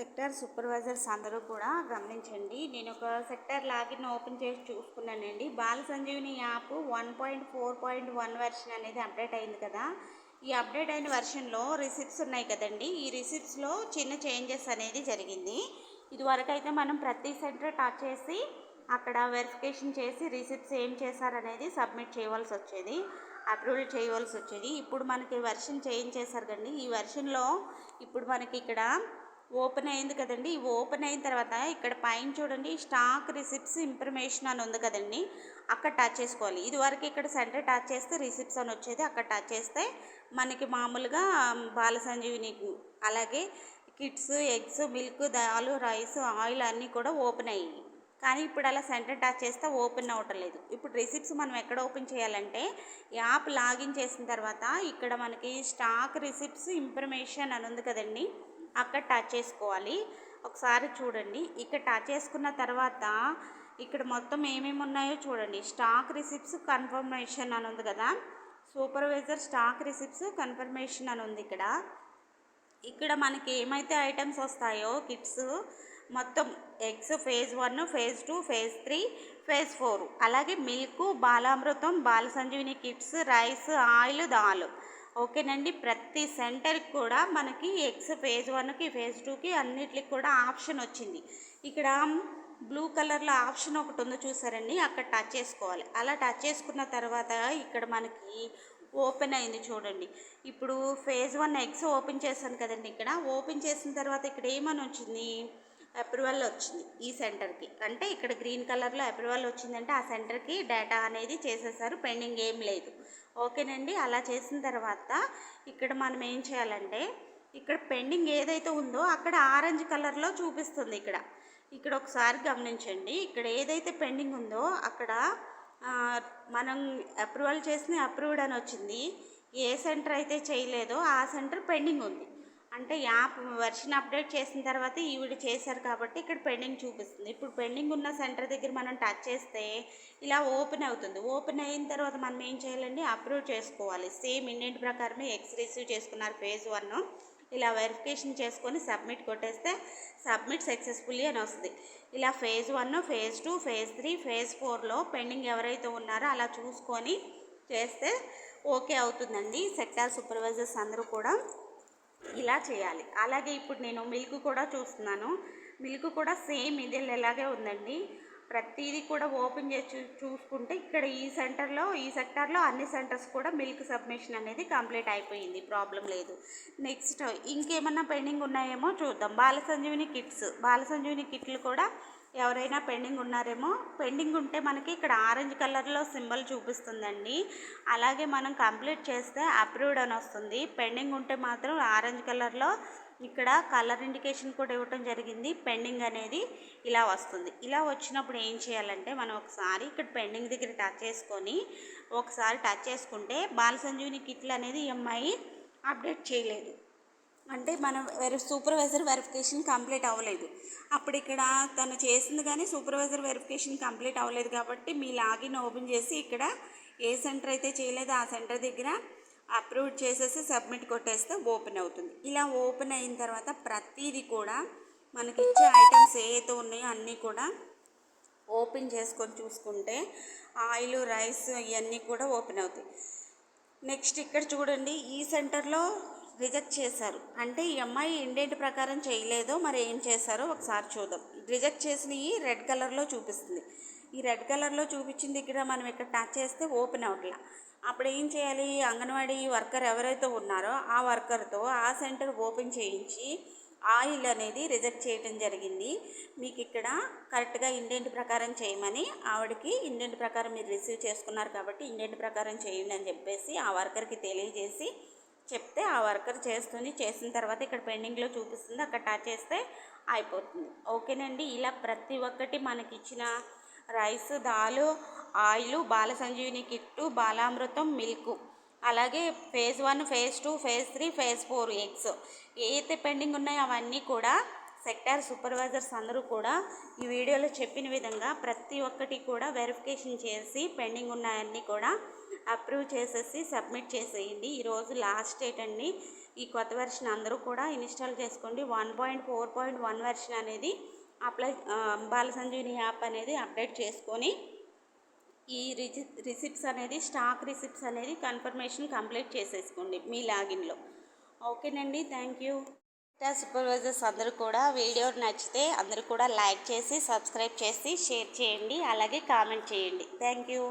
Sector supervisors అందరూ కూడా గమనించండి. నేను ఒక సెక్టార్ లాగిన్ ఓపెన్ చేసి చూసుకున్నానండి. Bala Sanjeevini app one point four point one version అనేది అప్డేట్ అయింది కదా. ఈ అప్డేట్ అయిన వెర్షన్లో రిసిప్ట్స్ ఉన్నాయి కదండి. ఈ రిసిప్ట్స్లో చిన్న చేంజెస్ అనేది జరిగింది. ఇదివరకు అయితే మనం ప్రతి సెంటర్ టచ్ చేసి అక్కడ వెరిఫికేషన్ చేసి రిసిప్ట్స్ ఏం చేశారనేది సబ్మిట్ చేయవలసి వచ్చేది. అప్రూవల్ చేయవలసి వచ్చేది. ఇప్పుడు మనకి వెర్షన్ చేంజ్ చేశారు కండి ఈ వెర్షన్లో ఇప్పుడు మనకి ఇక్కడ ఓపెన్ అయింది కదండి. ఈ ఓపెన్ అయిన తర్వాత ఇక్కడ పైన చూడండి స్టాక్ రిసిప్ట్స్ ఇన్ఫర్మేషన్ అని ఉంది కదండి. అక్కడ టచ్ చేసుకోవాలి. ఇది వరకు ఇక్కడ సెంటర్ టచ్ చేస్తే రిసిప్ట్స్ అని వచ్చేది. అక్కడ టచ్ చేస్తే మనకి మామూలుగా బాల సంజీవిని అలాగే kits eggs milk dal rice oil అన్నీ కూడా ఓపెన్ అయ్యాయి. కానీ ఇప్పుడు అలా సెంటర్ టచ్ చేస్తే ఓపెన్ అవటం లేదు. ఇప్పుడు రిసిప్ట్స్ మనం ఎక్కడ ఓపెన్ చేయాలంటే యాప్ లాగిన్ చేసిన తర్వాత ఇక్కడ మనకి స్టాక్ రిసిప్ట్స్ ఇన్ఫర్మేషన్ అని ఉంది కదండి. అక్కడ టచ్ చేసుకోవాలి. ఒకసారి చూడండి. ఇక్కడ టచ్ చేసుకున్న తర్వాత ఇక్కడ మొత్తం ఏమేమి ఉన్నాయో చూడండి. స్టాక్ రిసిప్ట్స్ కన్ఫర్మేషన్ అని ఉంది కదా. సూపర్వైజర్ స్టాక్ రిసిప్ట్స్ కన్ఫర్మేషన్ అని ఉంది ఇక్కడ. ఇక్కడ మనకి ఏమైతే ఐటమ్స్ వస్తాయో కిట్స్ మొత్తం eggs phase one phase two phase three phase four అలాగే milk Balamrutham Bala Sanjeevini kits rice oil dal ఓకేనండి. ప్రతి సెంటర్కి కూడా మనకి ఎక్స్ ఫేజ్ వన్కి ఫేజ్ టూకి అన్నిటికి కూడా ఆప్షన్ వచ్చింది. ఇక్కడ బ్లూ కలర్లో ఆప్షన్ ఒకటి ఉందో చూసారండి. అక్కడ టచ్ చేసుకోవాలి. అలా టచ్ చేసుకున్న తర్వాత ఇక్కడ మనకి ఓపెన్ అయింది చూడండి. ఇప్పుడు ఫేజ్ వన్ ఎగ్స్ ఓపెన్ చేశాను కదండి ఇక్కడ. ఓపెన్ చేసిన తర్వాత ఇక్కడ ఏమని వచ్చింది? అప్రూవల్ వచ్చింది ఈ సెంటర్కి. అంటే ఇక్కడ గ్రీన్ కలర్లో అప్రూవల్ వచ్చిందంటే ఆ సెంటర్కి డేటా అనేది చేసేసారు పెండింగ్ ఏం లేదు. ఓకేనండి అలా చేసిన తర్వాత ఇక్కడ మనం ఏం చేయాలంటే ఇక్కడ పెండింగ్ ఏదైతే ఉందో అక్కడ ఆరెంజ్ కలర్లో చూపిస్తుంది ఇక్కడ. ఇక్కడ ఒకసారి గమనించండి ఇక్కడ ఏదైతే పెండింగ్ ఉందో అక్కడ మనం అప్రూవల్ చేసిన అప్రూవ్డ్ అని వచ్చింది ఏ సెంటర్ అయితే చేయలేదో ఆ సెంటర్ పెండింగ్ ఉంది. అంటే యాప్ వెర్షన్ అప్డేట్ చేసిన తర్వాత ఈవిడ చేశారు కాబట్టి ఇక్కడ పెండింగ్ చూపిస్తుంది. ఇప్పుడు పెండింగ్ ఉన్న సెంటర్ దగ్గర మనం టచ్ చేస్తే ఇలా ఓపెన్ అవుతుంది. ఓపెన్ అయిన తర్వాత మనం ఏం చేయాలండి? అప్రూవ్ చేసుకోవాలి. సేమ్ ఇండెంట్ ప్రకారమే ఎక్స్ రిసీవ్ చేసుకున్నారు ఫేజ్ వన్. ఇలా వెరిఫికేషన్ చేసుకొని సబ్మిట్ కొట్టేస్తే సబ్మిట్ సక్సెస్ఫుల్లీ అని వస్తుంది. ఇలా phase one phase two phase three phase ఫోర్లో పెండింగ్ ఎవరైతే ఉన్నారో అలా చూసుకొని చేస్తే ఓకే అవుతుందండి. సెక్టార్ సూపర్వైజర్స్ అందరూ కూడా. ఇలా చేయాలి. అలాగే ఇప్పుడు నేను మిల్క్ కూడా చూస్తున్నాను. మిల్క్ కూడా సేమ్ ఇదే ఇలాగే ఉందండి. ప్రతిదీ కూడా ఓపెన్ చేసి చూసుకుంటే ఇక్కడ ఈ సెంటర్లో ఈ సెక్టార్లో అన్ని సెంటర్స్ కూడా మిల్క్ సబ్మిషన్ అనేది కంప్లీట్ అయిపోయింది. ప్రాబ్లం లేదు. నెక్స్ట్ ఇంకేమన్నా పెండింగ్ ఉన్నాయేమో చూద్దాం. బాల సంజీవిని కిట్స్ బాల సంజీవిని కిట్లు కూడా ఎవరైనా పెండింగ్ ఉన్నారేమో పెండింగ్ ఉంటే మనకి ఇక్కడ ఆరెంజ్ కలర్లో సింబల్ చూపిస్తుందండి. అలాగే మనం కంప్లీట్ చేస్తే అప్రూవ్డ్ అని వస్తుంది. పెండింగ్ ఉంటే మాత్రం ఆరెంజ్ కలర్లో ఇక్కడ కలర్ ఇండికేషన్ కూడా ఇవ్వటం జరిగింది. పెండింగ్ అనేది ఇలా వస్తుంది. ఇలా వచ్చినప్పుడు ఏం చేయాలంటే మనం ఒకసారి ఇక్కడ పెండింగ్ దగ్గర టచ్ చేసుకొని ఒకసారి టచ్ చేసుకుంటే బాల సంజీవిని కిట్లు అనేది ఈ అమ్మాయి అప్డేట్ చేయలేదు. అంటే మనం వెరి సూపర్వైజర్ వెరిఫికేషన్ కంప్లీట్ అవ్వలేదు. అప్పుడు ఇక్కడ తను చేసింది కానీ సూపర్వైజర్ వెరిఫికేషన్ కంప్లీట్ అవ్వలేదు కాబట్టి మీ లాగిన్ ఓపెన్ చేసి ఇక్కడ ఏ సెంటర్ అయితే చేయలేదో ఆ సెంటర్ దగ్గర అప్రూవ్ చేసేసి సబ్మిట్ కొట్టేస్తే ఓపెన్ అవుతుంది. ఇలా ఓపెన్ అయిన తర్వాత ప్రతిదీ కూడా మనకి ఇచ్చే ఐటమ్స్ ఏవైతే ఉన్నాయో అన్నీ కూడా ఓపెన్ చేసుకొని చూసుకుంటే ఆయిల్ రైస్ ఇవన్నీ కూడా ఓపెన్ అవుతాయి. నెక్స్ట్ ఇక్కడ చూడండి ఈ సెంటర్లో రిజెక్ట్ చేశారు. అంటే ఈ అమ్మాయి ఇండెంట్ ప్రకారం చేయలేదో మరి ఏం చేశారో ఒకసారి చూద్దాం. రిజెక్ట్ చేసినవి రెడ్ కలర్లో చూపిస్తుంది. ఈ రెడ్ కలర్లో చూపించింది ఇక్కడ మనం ఇక్కడ టచ్ చేస్తే ఓపెన్ అవట్లా అప్పుడు ఏం చేయాలి? అంగన్వాడీ వర్కర్ ఎవరైతే ఉన్నారో ఆ వర్కర్తో ఆ సెంటర్ ఓపెన్ చేయించి ఆయిల్ అనేది రిజెక్ట్ చేయడం జరిగింది. మీకు ఇక్కడ కరెక్ట్గా ఇండెంట్ ప్రకారం చేయమని ఆవిడకి ఇండెంట్ ప్రకారం మీరు రిసీవ్ చేసుకున్నారు కాబట్టి ఇండెంట్ ప్రకారం చేయండి అని చెప్పేసి ఆ వర్కర్కి తెలియజేసి చెప్తే ఆ వర్కర్ చేస్తుంది. చేసిన తర్వాత ఇక్కడ పెండింగ్లో చూపిస్తుంది. అక్కడ టచ్ చేస్తే అయిపోతుంది. ఓకేనండి. ఇలా ప్రతి ఒక్కటి మనకి ఇచ్చిన rice దాలు oil Bala Sanjeevini kit Balamrutham milk. అలాగే phase one phase two phase three phase four eggs. ఏదైతే పెండింగ్ ఉన్నాయో అవన్నీ కూడా సెక్టార్ సూపర్వైజర్స్ అందరూ కూడా ఈ వీడియోలో చెప్పిన విధంగా ప్రతి ఒక్కటి కూడా వెరిఫికేషన్ చేసి పెండింగ్ ఉన్నాయన్నీ కూడా అప్రూవ్ చేసేసి సబ్మిట్ చేసేయండి. ఈరోజు లాస్ట్ డేట్ అండి. ఈ కొత్త వెర్షన్ అందరూ కూడా ఇన్స్టాల్ చేసుకోండి. One point four point one version అనేది అప్లై బాలసంజీవిని యాప్ అనేది అప్డేట్ చేసుకొని ఈ రిసి రిసిప్ట్స్ అనేది స్టాక్ రిసిప్ట్స్ అనేది కన్ఫర్మేషన్ కంప్లీట్ చేసేసుకోండి మీ లాగిన్లో. ఓకేనండి. Thank you. సూపర్వైజర్స్ అందరూ కూడా వీడియో నచ్చితే అందరూ కూడా లైక్ చేసి సబ్స్క్రైబ్ చేసి షేర్ చేయండి. అలాగే కామెంట్ చేయండి. Thank you.